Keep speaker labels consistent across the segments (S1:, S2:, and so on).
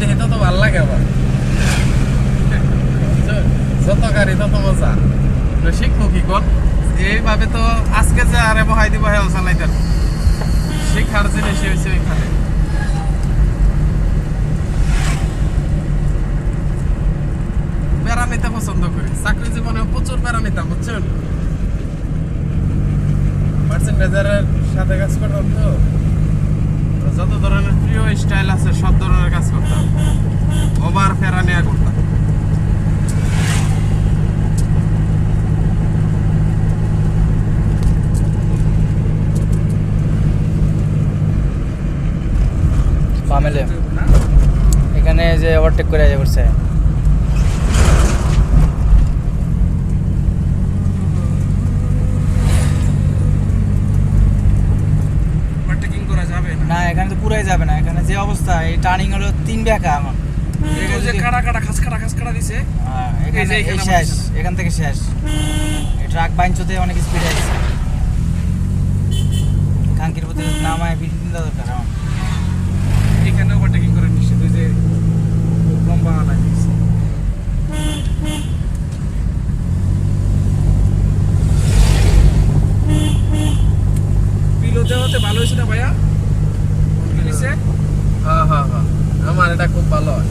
S1: দেখি, তত ভালো লাগে আবার। যত গাড়ি তত মজা। শিখব কি কর এইভাবে তো আজকে যে আরে বহাই দিব হ্যাঁ চালাইতেন শিখার জিনিস হয়েছে ওইখানে। বেড়া পছন্দ করি। চাকরি জীবনে প্রচুর নিতাম, বুঝছেন? মার্চেন্ডাইজারের সাথে কাজ করতাম তো তো।
S2: বামেলে এখানে যে ওভারটেক করে করছে
S1: না।
S2: না এখানে তো পুরাই যাবে না। এখানে যে অবস্থা এই টার্নিং হলো তিন বেকা এখানে।
S1: এখানে
S2: শেষ এখান থেকে শেষ। এই ট্রাক বাইঞ্চতে অনেক স্পিড আছে খাঙ্কির প্রতি নামায় দরকার আমার
S1: এখানে ওভারটেকিং করে নিচ্ছে তুই যে লম্বা লাইন দিছে দেওয়াতে ভালো হয়েছে না ভাইয়া? হ্যাঁ হ্যাঁ হ্যাঁ। আমার এটা খুব ভালো হয়।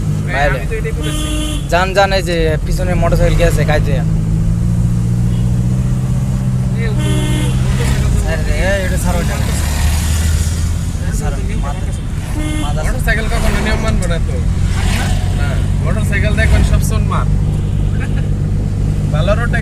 S2: জান জান যে পিছনে মোটরসাইকেল গেছে কাজে।
S1: মোটরসাইকেল কখনো নিয়ম মানবো না তো। না মোটরসাইকেল দেখবেন সব সোন মার